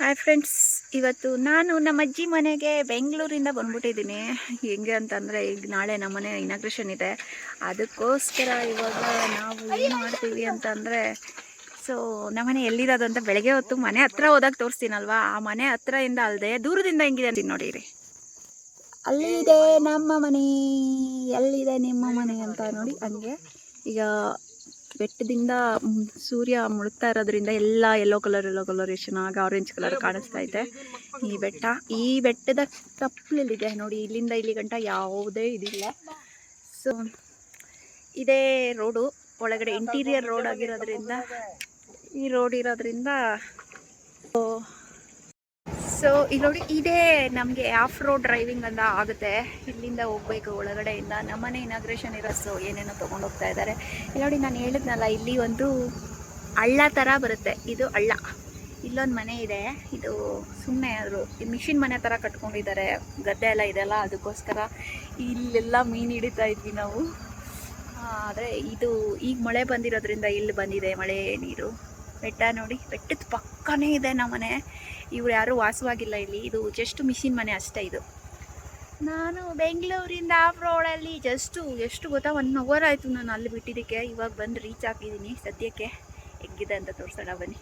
Hi friends ಇವತ್ತು ನಾನು ನಮ್ಮ ಅಜ್ಜಿ ಮನೆಗೆ ಬೆಂಗಳೂರಿಂದ ಬಂದ್ಬಿಟ್ಟಿದ್ದೀನಿ. ಹೆಂಗೆ ಅಂತಂದರೆ ಈಗ ನಾಳೆ ನಮ್ಮ ಮನೆ ಇನಾಗ್ರೇಷನ್ ಇದೆ. ಅದಕ್ಕೋಸ್ಕರ ಇವಾಗ ನಾವು ಏನು ಮಾಡ್ತೀವಿ ಅಂತಂದರೆ ಸೊ ನಮ್ಮನೆ ಎಲ್ಲಿರೋದು ಅಂತ ಬೆಳಗ್ಗೆ ಹೊತ್ತು ಮನೆ ಹತ್ರ ಹೋದಾಗ ತೋರಿಸ್ತೀನಲ್ವಾ? ಆ ಮನೆ ಹತ್ರದಿಂದ ಅಲ್ಲದೆ ದೂರದಿಂದ ಹೆಂಗಿದೆ ಅಂತೀನಿ ನೋಡಿರಿ. ಅಲ್ಲಿದೆ ನಮ್ಮ ಮನೆ ಎಲ್ಲಿದೆ ನಿಮ್ಮ ಮನೆ ಅಂತ ನೋಡಿ ಹಂಗೆ. ಈಗ ಬೆಟ್ಟದಿಂದ ಸೂರ್ಯ ಮುಳುಗ್ತಾ ಇರೋದ್ರಿಂದ ಎಲ್ಲ ಯೆಲ್ಲೋ ಕಲರ್ ಯೆಲ್ಲೋ ಕಲರ್ ಎಷ್ಟು ಆರೆಂಜ್ ಕಲರ್ ಕಾಣಿಸ್ತಾ ಇದೆ. ಈ ಬೆಟ್ಟ, ಈ ಬೆಟ್ಟದ ತಪ್ಪಲಿದೆ ನೋಡಿ, ಇಲ್ಲಿಂದ ಇಲ್ಲಿ ಗಂಟ ಯಾವುದೇ ಇದಿಲ್ಲ. ಸೊ ಇದೇ ರೋಡು ಒಳಗಡೆ ಇಂಟೀರಿಯರ್ ರೋಡ್ ಆಗಿರೋದ್ರಿಂದ ಈ ರೋಡ್ ಇರೋದ್ರಿಂದ ಸೊ ಇಲ್ಲಿ ನೋಡಿ ಇದೇ ನಮಗೆ ಆಫ್ ರೋಡ್ ಡ್ರೈವಿಂಗ್ ಅಂತ ಆಗುತ್ತೆ. ಇಲ್ಲಿಂದ ಹೋಗ್ಬೇಕು, ಒಳಗಡೆಯಿಂದ ನಮ್ಮನೆ ಇನಾಗ್ರೇಷನ್ ಇರೋ ಸೊ ಏನೇನೋ ತೊಗೊಂಡು ಹೋಗ್ತಾ ಇದ್ದಾರೆ ಇಲ್ಲಿ ನೋಡಿ ನಾನು ಹೇಳಿದ್ನಲ್ಲ, ಇಲ್ಲಿ ಒಂದು ಹಳ್ಳ ಥರ ಬರುತ್ತೆ. ಇದು ಹಳ್ಳ. ಇಲ್ಲೊಂದು ಮನೆ ಇದೆ. ಇದು ಸುಮ್ಮನೆ ಆದರು ಮಿಷಿನ್ ಮನೆ ಥರ ಕಟ್ಕೊಂಡಿದ್ದಾರೆ. ಗದ್ದೆ ಎಲ್ಲ ಇದೆಲ್ಲ ಅದಕ್ಕೋಸ್ಕರ ಇಲ್ಲೆಲ್ಲ ಮೀನು ಹಿಡಿತಾ ಇದ್ವಿ ನಾವು. ಆದರೆ ಇದು ಈಗ ಮಳೆ ಬಂದಿರೋದ್ರಿಂದ ಇಲ್ಲಿ ಬಂದಿದೆ ಮಳೆ ನೀರು. ಬೆಟ್ಟ ನೋಡಿ, ಬೆಟ್ಟದ ಪಕ್ಕನೇ ಇದೆ ನಮ್ಮನೆ ಇವ್ರು ಯಾರೂ ವಾಸವಾಗಿಲ್ಲ ಇಲ್ಲಿ. ಇದು ಜಸ್ಟ್ ಮಿಷಿನ್ ಮನೆ ಅಷ್ಟೇ ಇದು. ನಾನು ಬೆಂಗಳೂರಿಂದ ಆಫ್ ರೋಡಲ್ಲಿ ಜಸ್ಟು ಎಷ್ಟು ಗೊತ್ತಾ ಒನ್ ಅವರ್ ಆಯಿತು ನಾನು ಅಲ್ಲಿ ಬಿಟ್ಟಿದ್ದಕ್ಕೆ. ಇವಾಗ ಬಂದು ರೀಚ್ ಆಗಿದ್ದೀನಿ ಸದ್ಯಕ್ಕೆ. ಹೆಂಗಿದೆ ಅಂತ ತೋರಿಸೋಣ ಬನ್ನಿ.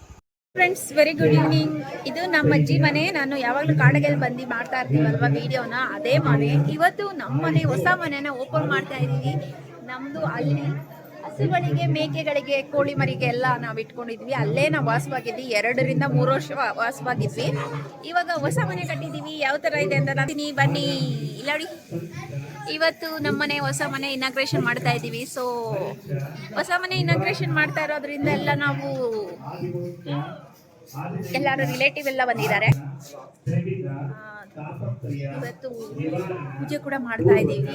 ಫ್ರೆಂಡ್ಸ್ ವೆರಿ ಗುಡ್ ಈವ್ನಿಂಗ್ ಇದು ನಮ್ಮ ಅಜ್ಜಿ ಮನೆ. ನಾನು ಯಾವಾಗಲೂ ಕಾಡಗೆಲ್ಲಿ ಬಂದು ಮಾಡ್ತಾ ಇರ್ತೀವಲ್ವಾ ವಿಡಿಯೋನ ಅದೇ ಮನೆ. ಇವತ್ತು ನಮ್ಮ ಮನೆ ಹೊಸ ಮನೆನ ಓಪನ್ ಮಾಡ್ತಾ ಇದ್ದೀನಿ ನಮ್ಮದು ಅಲ್ಲಿ ಹಸುಗಳಿಗೆ ಮೇಕೆಗಳಿಗೆ ಕೋಳಿ ಮರಿಗೆ ಎಲ್ಲ ನಾವು ಇಟ್ಕೊಂಡಿದ್ವಿ. ಅಲ್ಲೇ ನಾವು ವಾಸವಾಗಿದ್ವಿ. ಎರಡರಿಂದ ಮೂರು ವರ್ಷ ವಾಸವಾಗಿದ್ವಿ. ಇವಾಗ ಹೊಸ ಮನೆ ಕಟ್ಟಿದ್ದೀವಿ ಯಾವ ತರ ಇದೆ ಅಂತ ನಾನು ಬನ್ನಿ. ಇಲ್ಲ ಇವತ್ತು ನಮ್ಮನೆ ಹೊಸ ಮನೆ ಇನಾಗ್ರೇಷನ್ ಮಾಡ್ತಾ ಇದ್ದೀವಿ. ಸೊ ಹೊಸ ಮನೆ ಇನಾಗ್ರೇಷನ್ ಮಾಡ್ತಾ ಇರೋದ್ರಿಂದ ಎಲ್ಲ ನಾವು ಎಲ್ಲರೂ ರಿಲೇಟಿವ್ ಎಲ್ಲ ಬಂದಿದ್ದಾರೆ. ಇವತ್ತು ಪೂಜೆ ಕೂಡ ಮಾಡ್ತಾ ಇದ್ದೀವಿ.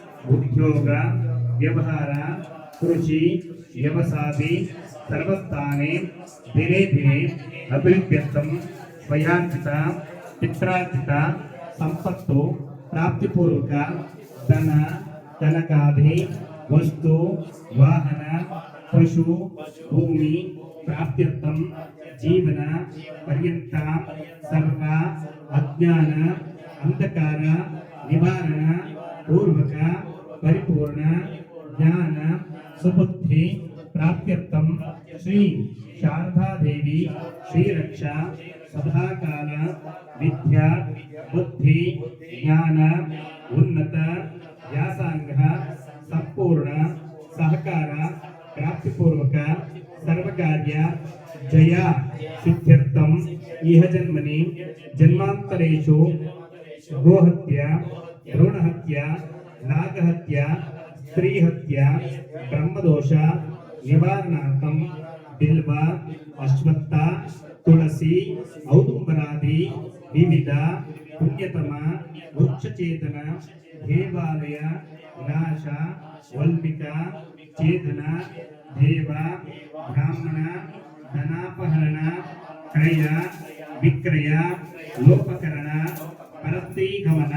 ಉದ್ಯೋಗ ವ್ಯವಹಾರ ಕೃಷಿ ವ್ಯವಸಾದಿ ಸರ್ವಸ್ಥಾನೆ ದಿನೇ ದಿನೇ ಅಭಿವೃದ್ಧ್ಯರ್ಥಂ ಸ್ವಯಾಂಕಿತ ಪಿತ್ರಾರ್ಜಿತ ಸಂಪತ್ತು ಪ್ರಾಪ್ತಿಪೂರ್ವಕ ಧನ ತನಕಾದಿ ವಸ್ತು ವಾಹನ ಪಶು ಭೂಮಿ ಪ್ರಾಪ್ತ್ಯರ್ಥಂ ಜೀವನ ಪರ್ಯಂತ ಸರ್ವ ಅಜ್ಞಾನ ಅಂಧಕಾರ ನಿವಾರಣ ಪೂರ್ವಕ ಪರಿಪೂರ್ಣ ಜ್ಞಾನ ಸುಬುದ್ಧಿ ಪ್ರಾಪ್ತ್ಯರ್ಥಂ ಶ್ರೀ ಶಾರದಾದೇವಿ ಶ್ರೀರಕ್ಷಾ ಸದಾಕಾಲ ವಿದ್ಯಾ ಬುದ್ಧಿ ಜ್ಞಾನ ಉನ್ನತ ವ್ಯಾಸಂಗ ಸಂಪೂರ್ಣ ಸಹಕಾರ ಪ್ರಾಪ್ತಿಪೂರ್ವಕ ಸರ್ವಕಾರ್ಯ ಜಯ ಸಿದ್ಧ್ಯರ್ಥಂ ಇಹ ಜನ್ಮನಿ ಜನ್ಮಾಂತರೇಷು ಗೋಹತ್ಯ ಭ್ರೂಣಹತ್ಯ నాగహత్య స్త్రీహత్య బ్రహ్మదోష నివారణార్థం బిల్వ అశ్వత్థ తులసి ఔదుంబరాది వివిధ పుణ్యతమ వృక్షచేతన దేవాలయ నాశ వల్పిక చేతన దేవ బ్రాహ్మణ ధనాపహరణ క్రయ విక్రయ లోపకరణ పరస్త్రీగమన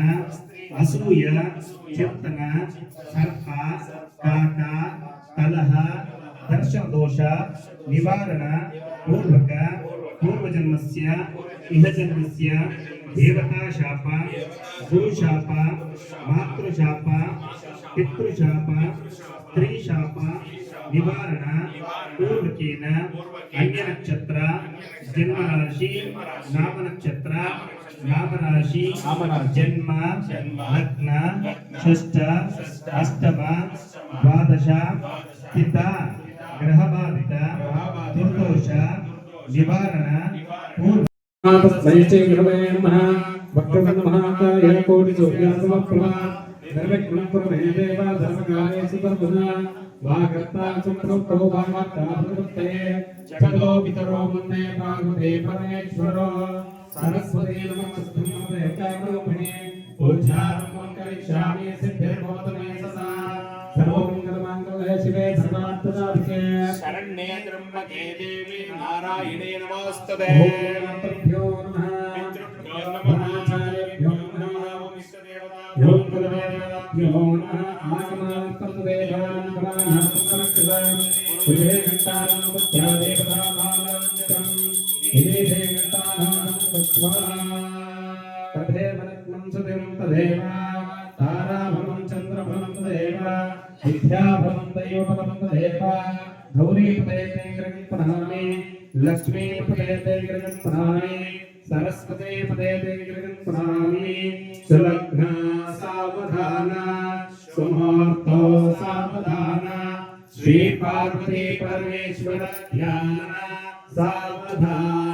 అసూయ చింతన సర్ప కాక కలహ దర్శన దోష నివారణ పూర్వక పూర్వజన్మస్య ఇహజన్మస్య దేవతాశాప గురుశాప మాతృశాప పితృశాప స్త్రీశాప నివారణ పూర్వకేన అన్య నక్షత్ర జన్మరాశి నామ రామరాశి జన్మ లగ్న షష్ట అష్టమ ద్వాదశ స్థిత గ్రహబాధిత దుర్దోష నివారణ వాగత్తా చక్రో వాగత్తా ప్రవృత్తే జగతో పితరో మున్నే ప్రాగుతే పరమేశ్వరో సరస్వతి నమస్కృతం ఏకాగ్రమణి ఉచ్చారణం కరిష్యామి సిద్ధిర్భవతమే సదా. సర్వమంగళమాంగళే శివే సర్వార్థదాభికే శరణ్యే త్రయంబకే దేవి నారాయణే నమోస్తుతే. ఓంభ్యో నమః. పితృభ్యో నమః ఆచార్యభ్యో నమః విశ్వదేవతాభ్యో కులదేవతాభ్యో तस्वा तथैव रत्नं सतिं तथैव ताराफलं चन्द्रफलं तथैव विद्याफलं दैवफलं तथैव गौरीपतये ते गृहं प्रणामि लक्ष्मीपतये ते गृहं प्रणामि सरस्वतीपतये ते गृहं प्रणामि सुलग्ना सावधाना सुमुहूर्तो सावधाना श्रीपार्वती परमेश्वर ध्यान सावधान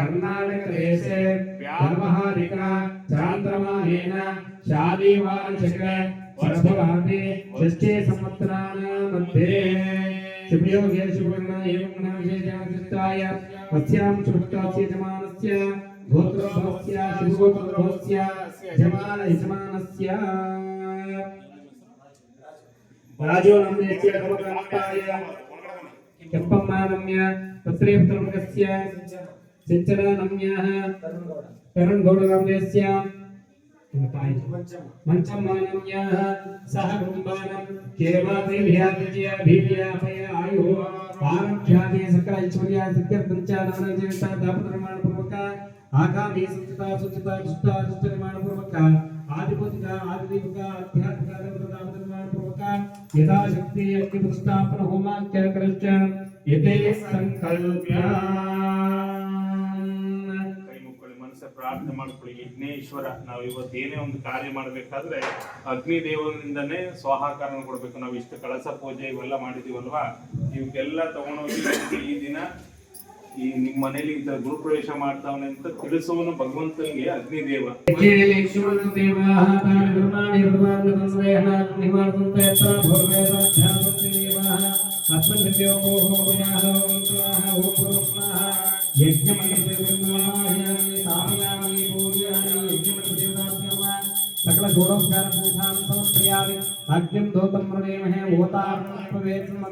कर्णाटकदेशे व्यावहारिका चान्द्रमानेन चक्र वर्धवाने षष्ठे समत्राना मध्ये शुभयोगेषु गुणा एवं गुणविशेषादृष्टाय अस्यां सृष्टास्य यजमानस्य गोत्रोभवस्य शिवगोत्रभवस्य यजमान यजमानस्य। राजो नाम्ने चेतमकान्ताय यप्पम्मा नम्य तत्रैव त्रमुखस्य सिञ्चरानम्याः करुणगौडगाम्यस्य मञ्चं मानम्याः सह कुम्बानं केवाभिर्याभिर्याभिर्यापय आयुः आरभ्यादि सकल ऐश्वर्या सिद्ध्यर्थञ्च नानजीविता दापनिर्माणपूर्वक आगामि संस्कृता सुचिता दुष्टा दुष्टनिर्माणपूर्वक आदिपतिका आदिदेविका आध्यात्मिका दापनिर्माणपूर्वक यथाशक्ति अग्निप्रस्थापन होमाख्याकरश्च यते सङ्कल्प्या। ಪ್ರಾರ್ಥನೆ ಮಾಡ್ಕೊಳ್ಳಿ ಯಜ್ಞೇಶ್ವರ ನಾವು ಇವತ್ತು ಏನೇ ಒಂದು ಕಾರ್ಯ ಮಾಡಬೇಕಾದ್ರೆ ಅಗ್ನಿ ದೇವರಿಂದನೇ ಸ್ವಾಹಾಕಾರ ಕೊಡಬೇಕು. ನಾವು ಇಷ್ಟು ಕಳಸ ಪೂಜೆ ಇವೆಲ್ಲ ಮಾಡಿದೀವಲ್ವಾ? ಇವಕ್ಕೆಲ್ಲ ತಗೊಂಡೋಗಿ ಈ ದಿನ ಈ ನಿಮ್ ಮನೇಲಿ ಇಂಥ ಗೃಹಪ್ರವೇಶ ಮಾಡ್ತಾವನೆ ಅಂತ ತಿಳಿಸುವನು ಭಗವಂತನಿಗೆ ಅಗ್ನಿ ದೇವ. ಯಜ್ಞ गौरवज्ञानपूजां समर्पयामि अग्निं धूतं मृणेमहे ओतारण्यकृतम्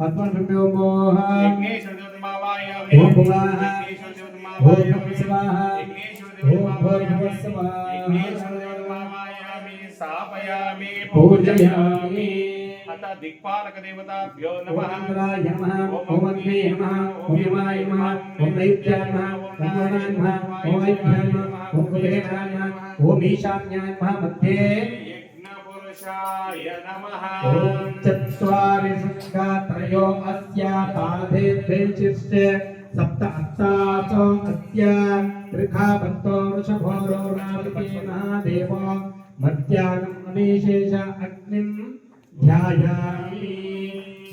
पद्मशुभ्योमोह ॐ भुवाः ॐ शिवाः ॐ भोर्भुवस्वाः स्थापयामि पूजयामि अतः दिक्पालक देवताभ्यो नमः ओम अग्ने नमः ओम यमाय नमः ओम दैत्याय नमः ओम नमः ओम ऐभ्याय नमः ओम कुलेनाय ओम ईशान्याय महामध्ये यज्ञपुरुषाय चत्वारि त्रयो अस्य पादे सप्त अत्ताचो अत्य अग्निम् ध्यायामि।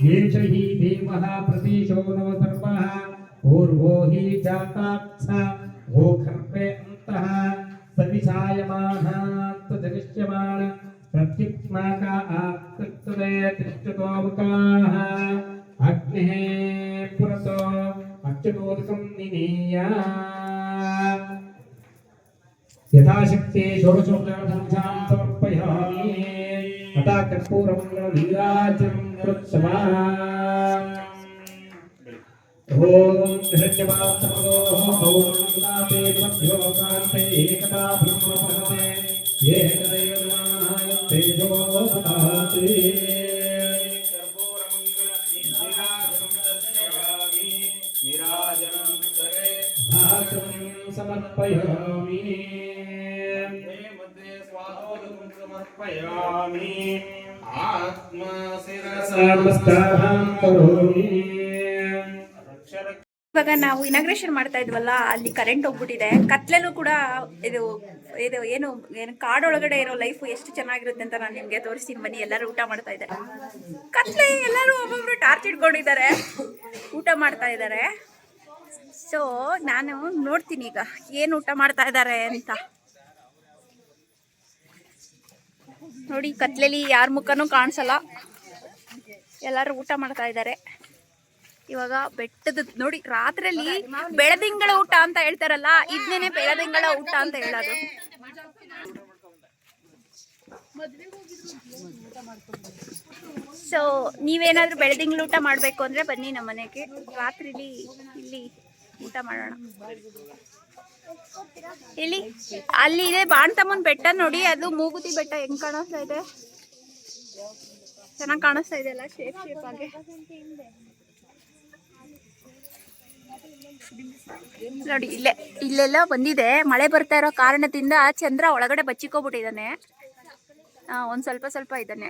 हि देवः प्रतीशो नो सर्वः। पूर्वो हि जातात् अच्युतोऽवकाः अग्निः पुरतो अच्युतोदकं निनीया। यथाशक्ति षोडशोपचार्थं समर्पयामि तथा कर्पूरमङ्गलवीराजं कृत्समा ॐ कृष्णवासमगोः ॐ नाते भ्योकान्ते एकता ब्रह्मपदे एकदैवनाय तेजो ददाति समर्पयामि मध्ये स्वाहोदकं समर्पयामि आत्मा शिरसा नमस्कारां करोमि ಇವಾಗ ನಾವು ಇನಾಗ್ರೇಷನ್ ಮಾಡ್ತಾ ಇದ್ವಲ್ಲ ಅಲ್ಲಿ ಕರೆಂಟ್ ಹೋಗ್ಬಿಟ್ಟಿದೆ ಕತ್ಲೆಲ್ಲೂ ಕೂಡ ಇದು ಇದು ಏನು ಏನು ಕಾಡೊಳಗಡೆ ಇರೋ ಲೈಫ್ ಎಷ್ಟು ಚೆನ್ನಾಗಿರುತ್ತೆ ಅಂತ ನಾನು ನಿಮಗೆ ತೋರಿಸ್ತೀನಿ ಬನ್ನಿ ಎಲ್ಲರೂ ಊಟ ಮಾಡ್ತಾ ಇದ್ದಾರೆ ಕತ್ಲೆ ಎಲ್ಲರೂ ಒಬ್ಬೊಬ್ರು ಟಾರ್ಚ್ ಇಟ್ಕೊಂಡಿದ್ದಾರೆ ಊಟ ಮಾಡ್ತಾ ಇದ್ದಾರೆ ಸೊ, ನಾನು ನೋಡ್ತೀನಿ ಈಗ ಏನು ಊಟ ಮಾಡ್ತಾ ಇದ್ದಾರೆ ಅಂತ. ನೋಡಿ ಕತ್ಲೆಲಿ ಯಾರ ಮುಖನೂ ಕಾಣಿಸಲ್ಲ. ಎಲ್ಲರೂ ಊಟ ಮಾಡ್ತಾ ಇದ್ದಾರೆ ಇವಾಗ ಬೆಟ್ಟದ, ನೋಡಿ, ರಾತ್ರಿಯಲ್ಲಿ ಬೆಳದಿಂಗಳ ಊಟ ಅಂತ ಹೇಳ್ತಾರಲ್ಲ, ಇದನ್ನೇ ಬೆಳದಿಂಗಳ ಊಟ ಅಂತ ಹೇಳೋದು. ಸೊ, ನೀವೇನಾದ್ರೂ ಬೆಳದಿಂಗಳ ಊಟ ಮಾಡಬೇಕು ಅಂದ್ರೆ ಬನ್ನಿ ನಮ್ಮ ಮನೆಗೆ. ರಾತ್ರಿಲಿ ಇಲ್ಲಿ ಊಟ ಮಾಡೋಣ. ಇಲ್ಲಿ ಅಲ್ಲಿ ಇದೆ ಬಾಣ್ತಮ್ಮನ್ ಬೆಟ್ಟ ನೋಡಿ, ಅದು ಮೂಗುತಿ ಬೆಟ್ಟ ಹೆಂಗ್ ಕಾಣಿಸ್ತಾ ಇದೆ? ಚೆನ್ನಾಗಿ ಕಾಣಿಸ್ತಾ ಇದೆ ಅಲ್ಲ ಶೇಪ್ ಶೇಪ್ ಆಗಿ. ನೋಡಿ, ಇಲ್ಲೇ, ಇಲ್ಲೆಲ್ಲ ಬಂದಿದೆ. ಮಳೆ ಬರ್ತಾ ಇರೋ ಕಾರಣದಿಂದ ಚಂದ್ರ ಒಳಗಡೆ ಬಚ್ಚಿಕೋಬಿಟ್ಟಿದ್ದಾನೆ. ಒಂದ್ ಸ್ವಲ್ಪ ಸ್ವಲ್ಪ ಇದ್ದಾನೆ.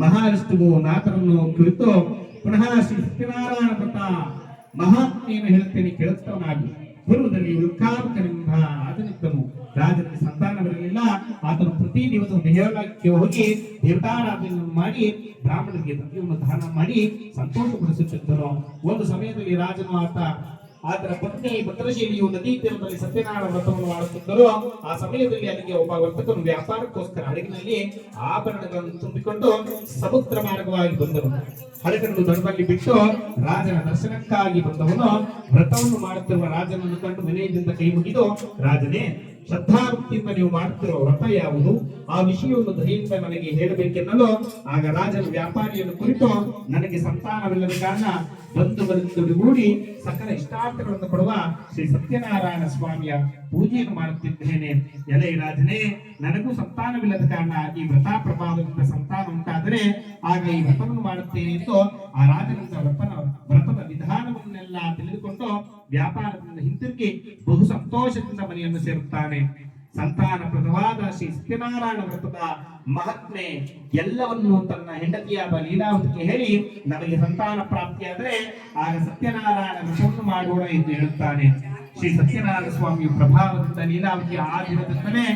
ಮಹಾವಿಷ್ಣುವು ನಾಥರನ್ನು ಕುರಿತು ಪುನಃ ಶ್ರೀ ಸತ್ಯನಾರಾಯಣ ವ್ರತ ಮಹಾತ್ಮೆಯನ್ನು ಹೇಳ್ತೇನೆ ಕೇಳುತ್ತವನಾಗಿ. ಪೂರ್ವದಲ್ಲಿ ವೃಕ್ಷಾಂತನೆಂಬ ಆತನಿದ್ದನು ರಾಜನಿಗೆ ಸಂತಾನವಿರಲಿಲ್ಲ. ಆತನು ಪ್ರತಿ ದಿವಸ ದೇವಾಲಯಕ್ಕೆ ಹೋಗಿ ದೇವತಾರಾಧನೆಯನ್ನು ಮಾಡಿ, ಬ್ರಾಹ್ಮಣರಿಗೆ ಪ್ರತಿಯೊಂದು ದಾನ ಮಾಡಿ ಸಂತೋಷಪಡಿಸುತ್ತಿದ್ದನು ಒಂದು ಸಮಯದಲ್ಲಿ ರಾಜನು ಆತ ಆತನ ಪತ್ನಿ ಭದ್ರಶೀಲಿಯು ನದಿ ತೀರದಲ್ಲಿ ಸತ್ಯನಾರಾಯಣ ವ್ರತವನ್ನು ಮಾಡುತ್ತಿದ್ದರು. ಆ ಸಮಯದಲ್ಲಿ ಅಲ್ಲಿಗೆ ಒಬ್ಬ ವರ್ತಕನು ವ್ಯಾಪಾರಕ್ಕೋಸ್ಕರ ಹಡಗಿನಲ್ಲಿ ಆಭರಣಗಳನ್ನು ತುಂಬಿಕೊಂಡು ಸಮುದ್ರ ಮಾರ್ಗವಾಗಿ ಬಂದನು. ಹಡಗನ್ನು ದಡದಲ್ಲಿ ಬಿಟ್ಟು ರಾಜನ ದರ್ಶನಕ್ಕಾಗಿ ಬಂದವನು. ವ್ರತವನ್ನು ಮಾಡುತ್ತಿರುವ ರಾಜನನ್ನು ಕಂಡು ವಿನಯದಿಂದ ಕೈ ಮುಗಿದು, ರಾಜನೇ, ಶ್ರದ್ಧಾಭಕ್ತಿಯಿಂದ ನೀವು ಮಾಡುತ್ತಿರುವ ವ್ರತ ಯಾವುದು? ಆ ವಿಷಯವನ್ನು ದಯೆಯಿಂದ ನನಗೆ ಹೇಳಬೇಕೆನ್ನಲು. ಆಗ ರಾಜನ ವ್ಯಾಪಾರಿಯನ್ನು ಕುರಿತು, ನನಗೆ ಸಂತಾನವಿಲ್ಲದ ಕಾರಣ ಬಂಧು ಮೂಡಿ ಸಕಲ ಇಷ್ಟಾರ್ಥಗಳನ್ನು ಕೊಡುವ ಶ್ರೀ ಸತ್ಯನಾರಾಯಣ ಸ್ವಾಮಿಯ ಪೂಜೆಯನ್ನು ಮಾಡುತ್ತಿದ್ದೇನೆ. ಎಲೆ ರಾಜನೇ, ನನಗೂ ಸಂತಾನವಿಲ್ಲದ ಕಾರಣ ಈ ವ್ರತ ಪ್ರಭಾವದಿಂದ ಸಂತಾನ ಉಂಟಾದರೆ ಆಗ ಈ ವ್ರತವನ್ನು ಮಾಡುತ್ತೇನೆ ಎಂದು ಆ ರಾಜನಿಂದ ವ್ರತನ, ವ್ರತದ ವಿಧಾನವನ್ನೆಲ್ಲ ತಿಳಿದುಕೊಂಡು ವ್ಯಾಪಾರದಿಂದ ಹಿಂತಿರುಗಿ ಬಹು ಸಂತೋಷದಿಂದ ಮನೆಯನ್ನು ಸೇರುತ್ತಾನೆ. ಸಂತಾನ ಪ್ರದವಾದ ಶ್ರೀ ಸತ್ಯನಾರಾಯಣ ವ್ರತದ ಮಹಾತ್ಮೆ ಎಲ್ಲವನ್ನು ತನ್ನ ಹೆಂಡತಿಯಾದ ಲೀಲಾವತಿಗೆ ಹೇಳಿ ನಮಗೆ ಸಂತಾನ ಪ್ರಾಪ್ತಿಯಾದರೆ ಆಗ ಸತ್ಯನಾರಾಯಣ ವ್ರತವನ್ನು ಮಾಡೋಣ ಎಂದು ಹೇಳುತ್ತಾನೆ. ಶ್ರೀ ಸತ್ಯನಾರಾಯಣ ಸ್ವಾಮಿಯ ಪ್ರಭಾವದಿಂದ ಲೀಲಾವತಿಯ ಆ ದಿನದಿಂದಲೇ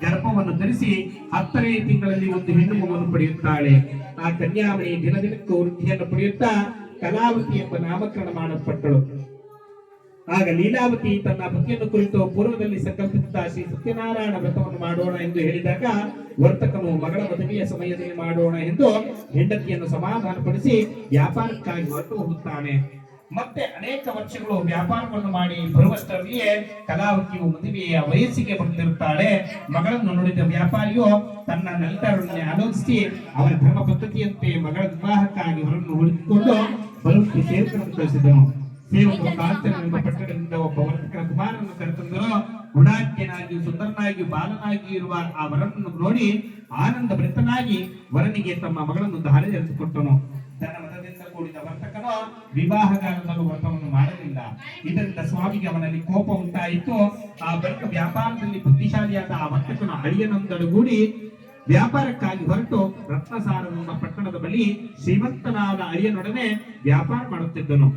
ಗರ್ಭವನ್ನು ಧರಿಸಿ ಹತ್ತನೇ ತಿಂಗಳಲ್ಲಿ ಒಂದು ಹೆಣ್ಣು ಮಗುವನ್ನು ಪಡೆಯುತ್ತಾಳೆ. ಆ ಕನ್ಯಾಮಣಿ ದಿನದಿನಕ್ಕೂ ವೃದ್ಧಿಯನ್ನು ಪಡೆಯುತ್ತಾ ಕಲಾವತಿ ಎಂಬ ನಾಮಕರಣ ಮಾಡಲ್ಪಟ್ಟಳು. ಆಗ ಲೀಲಾವತಿ ತನ್ನ ಪತಿಯನ್ನು ಕುರಿತು ಪೂರ್ವದಲ್ಲಿ ಸಂಕಲ್ಪಿಸಿದ ಶ್ರೀ ಸತ್ಯನಾರಾಯಣ ವ್ರತವನ್ನು ಮಾಡೋಣ ಎಂದು ಹೇಳಿದಾಗ, ವರ್ತಕನು ಮಗಳ ಮದುವೆಯ ಸಮಯದಲ್ಲಿ ಮಾಡೋಣ ಎಂದು ಹೆಂಡತಿಯನ್ನು ಸಮಾಧಾನಪಡಿಸಿ ವ್ಯಾಪಾರಕ್ಕಾಗಿ ಹೊರಟು ಹೋಗುತ್ತಾನೆ. ಮತ್ತೆ ಅನೇಕ ವರ್ಷಗಳು ವ್ಯಾಪಾರವನ್ನು ಮಾಡಿ ಬರುವಷ್ಟರಲ್ಲಿಯೇ ಕಲಾವತಿಯು ಮದುವೆಯ ವಯಸ್ಸಿಗೆ ಬಂದಿರುತ್ತಾಳೆ. ಮಗಳನ್ನು ನೋಡಿದ ವ್ಯಾಪಾರಿಯು ತನ್ನ ನೆಲತರನ್ನೇ ಆಲೋಚಿಸಿ ಅವರ ಧರ್ಮ ಪದ್ಧತಿಯಂತೆ ಮಗಳ ವಿವಾಹಕ್ಕಾಗಿ ಹೊರನ್ನು ಹುಡುಕಿಕೊಂಡು ಬರುತ್ತಿ ಸೇವಕರನ್ನು ಸೇವಕರು ಕಾಂಚನವೆಂಬ ಪಟ್ಟಣದಿಂದ ಒಬ್ಬ ವರ್ತಕರ ಕುಮಾರನ್ನು ಕರೆತಂದರು. ಗುಣಾಖ್ಯನಾಗಿ, ಸುಂದರನಾಗಿ, ಬಾಲನಾಗಿ ಇರುವ ಆ ವರನನ್ನು ನೋಡಿ ಆನಂದ ಭರಿತನಾಗಿ ವರನಿಗೆ ತಮ್ಮ ಮಗಳನ್ನು ದಾರಿ ಎರೆದುಕೊಟ್ಟನು ತನ್ನ ಮತದಿಂದ ಕೂಡಿದ ವರ್ತಕನು ವಿವಾಹಗಾರನನ್ನು ವ್ರತವನ್ನು ಮಾಡಲಿಲ್ಲ. ಇದರಿಂದ ಸ್ವಾಮಿಗೆ ಅವನಲ್ಲಿ ಕೋಪ ಉಂಟಾಯಿತು. ಆ ಬಳಿಕ ವ್ಯಾಪಾರದಲ್ಲಿ ಬುದ್ಧಿಶಾಲಿಯಾದ ಆ ವರ್ತಕನ ಅಳಿಯನೊಂದಡುಗೂಡಿ ವ್ಯಾಪಾರಕ್ಕಾಗಿ ಹೊರಟು ರತ್ನಸಾರನ ಪಟ್ಟಣದ ಬಳಿ ಶ್ರೀಮಂತನಾದ ಅರಿಯನೊಡನೆ ವ್ಯಾಪಾರ ಮಾಡುತ್ತಿದ್ದನು.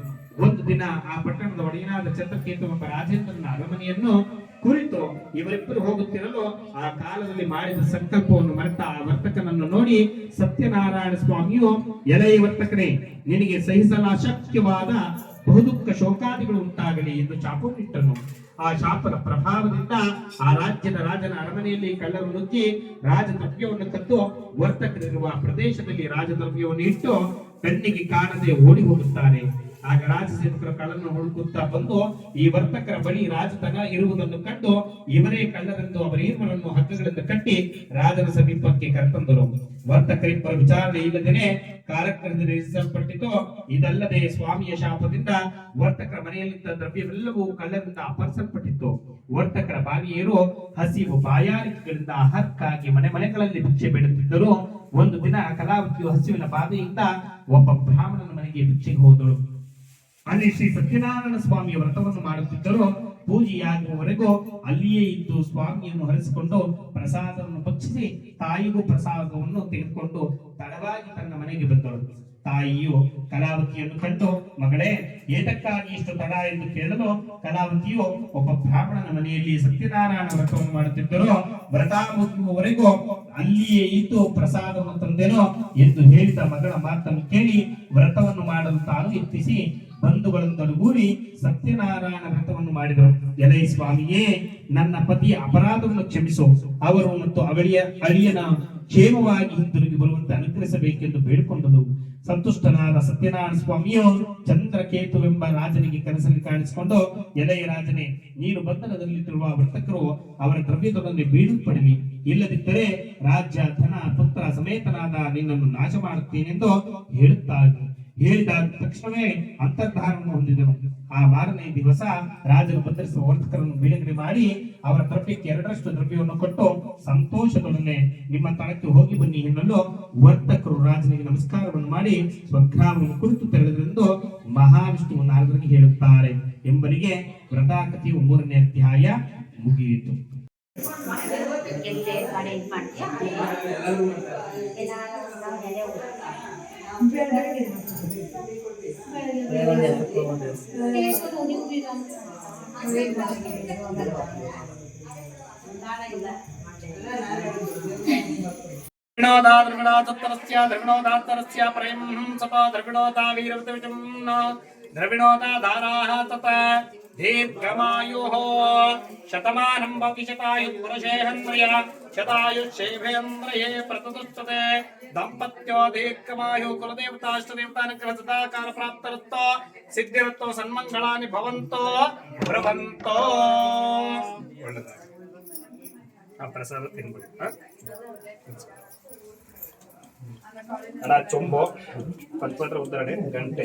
ಒಂದು ದಿನ ಆ ಪಟ್ಟಣದ ಒಡೆಯನಾದ ಚಂದ್ರಕೇತು ಎಂಬ ರಾಜೇಂದ್ರನ ಅರಮನೆಯನ್ನು ಕುರಿತು ಇವರಿಬ್ಬರು ಹೋಗುತ್ತಿರಲು ಆ ಕಾಲದಲ್ಲಿ ಮಾಡಿದ ಸಂಕಲ್ಪವನ್ನು ಮರೆತ ಆ ವರ್ತಕನನ್ನು ನೋಡಿ ಸತ್ಯನಾರಾಯಣ ಸ್ವಾಮಿಯು ಎಲೆಯ ವರ್ತಕನೇ, ನಿನಗೆ ಸಹಿಸಲು ಅಶಕ್ಯವಾದ ಬಹುದುಃಖ ಶೋಕಾದಿಗಳು ಉಂಟಾಗಲಿ ಎಂದು ಶಾಪವಿಟ್ಟನು. ಆ ಶಾಪದ ಪ್ರಭಾವದಿಂದ ಆ ರಾಜ್ಯದ ರಾಜನ ಅರಮನೆಯಲ್ಲಿ ಕಳ್ಳರು ನುಗ್ಗಿ ರಾಜದ್ರವ್ಯವನ್ನು ಕದ್ದು ವರ್ತಕರಿರುವ ಪ್ರದೇಶದಲ್ಲಿ ರಾಜದ್ರವ್ಯವನ್ನು ಇಟ್ಟು ಕಣ್ಣಿಗೆ ಕಾಣದೆ ಓಡಿ ಹೋಗುತ್ತಾರೆ. ಆಗ ರಾಜ ಸೇವಕರು ಕಳ್ಳನ್ನು ಹುಡುಕುತ್ತಾ ಬಂದು, ಈ ವರ್ತಕರ ಬಳಿ ರಾಜತನ ಇರುವುದನ್ನು ಕಂಡು, ಇವರೇ ಕಳ್ಳರೆಂದು ಅವರ ಇರುವರನ್ನು ಹಗ್ಗಗಳನ್ನು ಕಟ್ಟಿ ರಾಜನ ಸಮೀಪಕ್ಕೆ ಕರೆತಂದರು. ವರ್ತಕರಿಬ್ಬರ ವಿಚಾರಣೆ ಇಲ್ಲದೇನೆ ಕಾರ್ಯಕ್ರಮದಲ್ಲಿ ರಚಿಸಲ್ಪಟ್ಟಿತು ಇದಲ್ಲದೆ ಸ್ವಾಮಿಯ ಶಾಪದಿಂದ ವರ್ತಕರ ಮನೆಯಲ್ಲಿದ್ದ ದ್ರವ್ಯವೆಲ್ಲವೂ ಕಳ್ಳರಿಂದ ಅಪಹರಿಸಲ್ಪಟ್ಟಿತ್ತು. ವರ್ತಕರ ಬಾವಿಯರು ಹಸಿವು ಬಾಯಾರಿಕೆಗಳಿಂದ ಆಹಾರಕ್ಕಾಗಿ ಮನೆ ಮನೆಗಳಲ್ಲಿ ಭಿಕ್ಷೆ ಬೇಡುತ್ತಿದ್ದರು, ಒಂದು ದಿನ ಕಲಾವತಿಯು ಹಸಿವಿನ ಬಾಧೆಯಿಂದ ಒಬ್ಬ ಬ್ರಾಹ್ಮಣನ ಮನೆಗೆ ಭಿಕ್ಷೆಗೆ ಹೋದಳು. ಅಲ್ಲಿ ಶ್ರೀ ಸತ್ಯನಾರಾಯಣ ಸ್ವಾಮಿಯ ವ್ರತವನ್ನು ಮಾಡುತ್ತಿದ್ದರು ಪೂಜೆಯಾಗುವವರೆಗೂ ಅಲ್ಲಿಯೇ ಇದ್ದು ಸ್ವಾಮಿಯನ್ನು ಹರಿಸಿಕೊಂಡು ಪ್ರಸಾದವನ್ನು ಭಕ್ಷಿಸಿ ತಾಯಿಗೂ ಪ್ರಸಾದವನ್ನು ತೆಗೆದುಕೊಂಡು ತಡವಾಗಿ ತನ್ನ ಮನೆಗೆ ಬಂದಳು. ತಾಯಿಯು ಕಲಾವತಿಯನ್ನು ಕಂಡು, ಮಗಳೇ, ಏತಕ್ಕಾಗಿ ಇಷ್ಟು ತಡ ಎಂದು ಕೇಳಲು ಕಲಾವತಿಯು ಒಬ್ಬ ಬ್ರಾಹ್ಮಣನ ಮನೆಯಲ್ಲಿ ಸತ್ಯನಾರಾಯಣ ವ್ರತವನ್ನು ಮಾಡುತ್ತಿದ್ದರು ವ್ರತ ಮುಗಿಯುವವರೆಗೂ ಅಲ್ಲಿಯೇ ಇದ್ದು ಪ್ರಸಾದವನ್ನು ತಂದೆನೋ ಎಂದು ಹೇಳಿದ ಮಗಳ ಮಾತನ್ನು ಕೇಳಿ ವ್ರತವನ್ನು ಮಾಡಲು ತಾನು ಎತ್ತಿಸಿ ಬಂಧುಗಳೊಂದೊಡಗೂಡಿ ಸತ್ಯನಾರಾಯಣ ವ್ರತವನ್ನು ಮಾಡಿದರು. ಎಲೈ ಸ್ವಾಮಿಯೇ, ನನ್ನ ಪತಿಯ ಅಪರಾಧವನ್ನು ಕ್ಷಮಿಸು. ಅವರು ಮತ್ತು ಅವಳಿಯ ಅಳಿಯನ ಕ್ಷೇಮವಾಗಿ ಹಿಂತಿರುಗಿ ಬರುವಂತೆ ಅನುಗ್ರಹಿಸಬೇಕೆಂದು ಬೇಡಿಕೊಂಡರು ಸಂತುಷ್ಟನಾದ ಸತ್ಯನಾರಾಯಣ ಸ್ವಾಮಿಯು ಚಂದ್ರಕೇತುವೆಂಬ ರಾಜನಿಗೆ ಕನಸಲ್ಲಿ ಕಾಣಿಸಿಕೊಂಡು ಎಲೆಯ ರಾಜನೇ, ನೀನು ಬಂಧನದಲ್ಲಿರುವ ವರ್ತಕರು ಅವರ ದ್ರವ್ಯದೊಡನೆ ಬೀಳಲ್ಪಡಲಿ ಇಲ್ಲದಿದ್ದರೆ ರಾಜ್ಯ, ಧನ, ಪುತ್ರ ಸಮೇತನಾದ ನಿನ್ನನ್ನು ನಾಶ ಮಾಡುತ್ತೇನೆಂದು ಹೇಳುತ್ತಾರೆ ಹೇಳಿದ ತಕ್ಷಣವೇ ಅಂತರ್ಧಾರವನ್ನು ಹೊಂದಿದನು. ಆ ಮಾರನೇ ದಿವಸ ರಾಜರು ಬಂಧಿಸುವ ವರ್ತಕರನ್ನು ಬಿಡುಗಡೆ ಮಾಡಿ ಅವರ ದ್ರವ್ಯಕ್ಕೆ ಎರಡರಷ್ಟು ದ್ರವ್ಯವನ್ನು ಕೊಟ್ಟು ಸಂತೋಷದೊಡನೆ ನಿಮ್ಮ ತಳಕ್ಕೆ ಹೋಗಿ ಬನ್ನಿ ಎನ್ನಲು ವರ್ತಕರು ರಾಜನಿಗೆ ನಮಸ್ಕಾರವನ್ನು ಮಾಡಿ ಸ್ವಗ್ರಾಮವನ್ನು ಕುರಿತು ತೆರೆದರೆಂದು ಮಹಾವಿಷ್ಣುವು ನಾರದರಿಗೆ ಹೇಳುತ್ತಾರೆ ಎಂಬರಿಗೆ ವ್ರತಾಕತಿಯು ಮೂರನೇ ಅಧ್ಯಾಯ ಮುಗಿಯಿತು. ಮಾಡ್ತೀಯಾ ద్రవిణోదా ద్రవిణాచత్తరస్య ద్రవిణోదాత్తరస్య ప్రేమం సప ద్రవిణోదా వీరవతవిజం ద్రవిణోదా దారాः తత ದೀರ್ಘಮಾಯುಃ ಶತಮಾನಂ ಭವತಿ ಶತಾಯುಃ ಪುರುಷೇಹನ್ಮಯ ಶತಾಯುಷೇಭೇಂದ್ರಯೇ ಪ್ರತತುಷ್ಟತೆ ದಂಪತ್ಯೋ ದೀರ್ಘಮಾಯು ಕುಲದೇವತಾಷ್ಟದೇವತಾನುಗ್ರಹ ಸದಾಕಾಲ ಪ್ರಾಪ್ತರತ್ತೋ ಸಿದ್ಧಿರತ್ತೋ ಸನ್ಮಂಗಳಾನಿ ಭವಂತೋ ಭ್ರವಂತೋ ಒಳ್ಳೆದಾಗಲಿ ಆ ಪ್ರಸಾದ ತಿನ್ಬಿಡಿ ಹಾ? ಅಲ್ಲ ಚೊಂಬು ಪಂಚಪತ್ರ ಉದ್ದಾರಣೆ ಗಂಟೆ